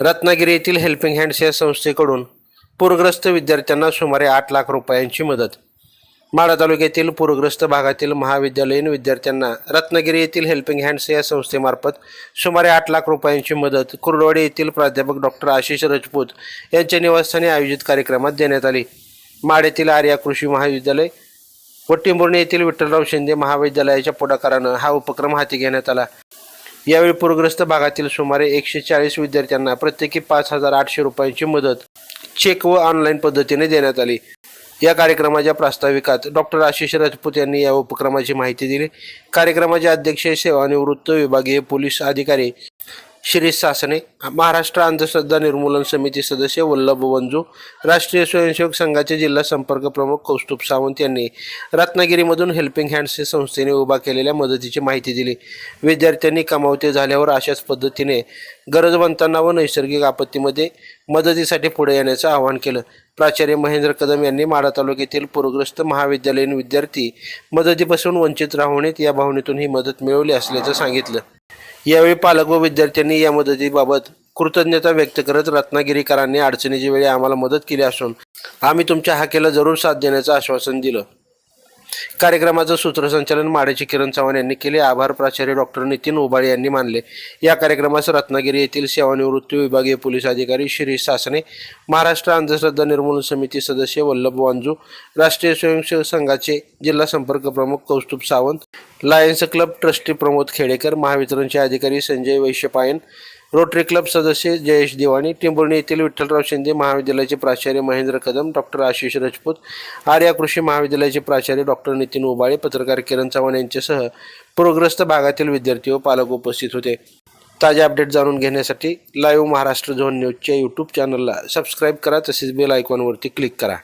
रत्नागिरी येथील helping hands या संस्थेकडून पूरग्रस्त विद्यार्थ्यांना सुमारे आठ लाख रुपयांची मदत. माढा तालुक्यातील पूरग्रस्त भागातील महाविद्यालयीन विद्यार्थ्यांना रत्नागिरी येथील हेल्पिंग हँड्स या संस्थेमार्फत सुमारे आठ लाख रुपयांची मदत कुर्डवाडी येथील प्राध्यापक डॉक्टर आशिष राजपूत यांच्या निवासस्थानी आयोजित कार्यक्रमात देण्यात आली. माड येथील आर्या कृषी महाविद्यालय व टिंबुर्णी येथील विठ्ठलराव शिंदे महाविद्यालयाच्या पुढाकारानं हा उपक्रम हाती घेण्यात आला. यावेळी पूरग्रस्त भागातील सुमारे एकशे चाळीस विद्यार्थ्यांना प्रत्येकी पाच हजार आठशे रुपयांची मदत चेक व ऑनलाईन पद्धतीने देण्यात आली. या कार्यक्रमाच्या प्रास्ताविकात डॉक्टर आशिष राजपूत यांनी या उपक्रमाची माहिती दिली. कार्यक्रमाचे अध्यक्ष सेवानिवृत्त विभागीय पोलीस अधिकारी श्री सासणे महाराष्ट्र अंधश्रद्धा निर्मूलन समिती सदस्य वल्लभ वंजू राष्ट्रीय स्वयंसेवक संघाचे जिल्हा संपर्क प्रमुख कौस्तुभ सावंत यांनी रत्नागिरीमधून हेल्पिंग हँड्स संस्थेने उभा केलेल्या मदतीची माहिती दिली. विद्यार्थ्यांनी कमावते झाल्यावर अशाच पद्धतीने गरजवंतांना व नैसर्गिक आपत्तीमध्ये मदतीसाठी पुढे येण्याचं आवाहन केलं. प्राचार्य महेंद्र कदम यांनी माढा तालुक्यातील पूरग्रस्त महाविद्यालयीन विद्यार्थी मदतीपासून वंचित राहू नयेत या भावनेतून ही मदत मिळवली असल्याचं सांगितलं. यावेळी पालक व विद्यार्थ्यांनी या मदतीबाबत कृतज्ञता व्यक्त करत रत्नागिरीकरांनी अडचणीच्या वेळी आम्हाला मदत केली असून आम्ही तुमच्या हाकेला जरूर साथ देण्याचं आश्वासन दिलं. कार्यक्रमाचं सूत्रसंचालन माडेचे किरण चव्हाण यांनी केले. आभार प्राचार्य डॉक्टर नितीन ओबाळे यांनी मानले. या कार्यक्रमास रत्नागिरी येथील सेवानिवृत्त विभागीय पोलीस अधिकारी श्री सासने महाराष्ट्र अंधश्रद्धा निर्मूलन समिती सदस्य वल्लभ वांजू राष्ट्रीय स्वयंसेवक संघाचे जिल्हा संपर्क प्रमुख Kaustubh Sawant lions club trustee Pramod Khedekar महावितरणचे अधिकारी संजय वैश्यपायन रोटरी क्लब सदस्य जयेश दिवाणी टिंबुर्णी येथील विठ्ठलराव शिंदे महाविद्यालयाचे प्राचार्य महेंद्र कदम डॉक्टर आशिष राजपूत आर्या कृषी महाविद्यालयाचे प्राचार्य डॉक्टर नितीन उबाळे पत्रकार किरण चव्हाण यांच्यासह पूरग्रस्त भागातील विद्यार्थी व पालक उपस्थित होते. ताजे अपडेट जाणून घेण्यासाठी लाईव्ह महाराष्ट्र झोन न्यूजच्या यूट्यूब चॅनलला सबस्क्राईब करा तसेच बेल आयकॉनवरती क्लिक करा.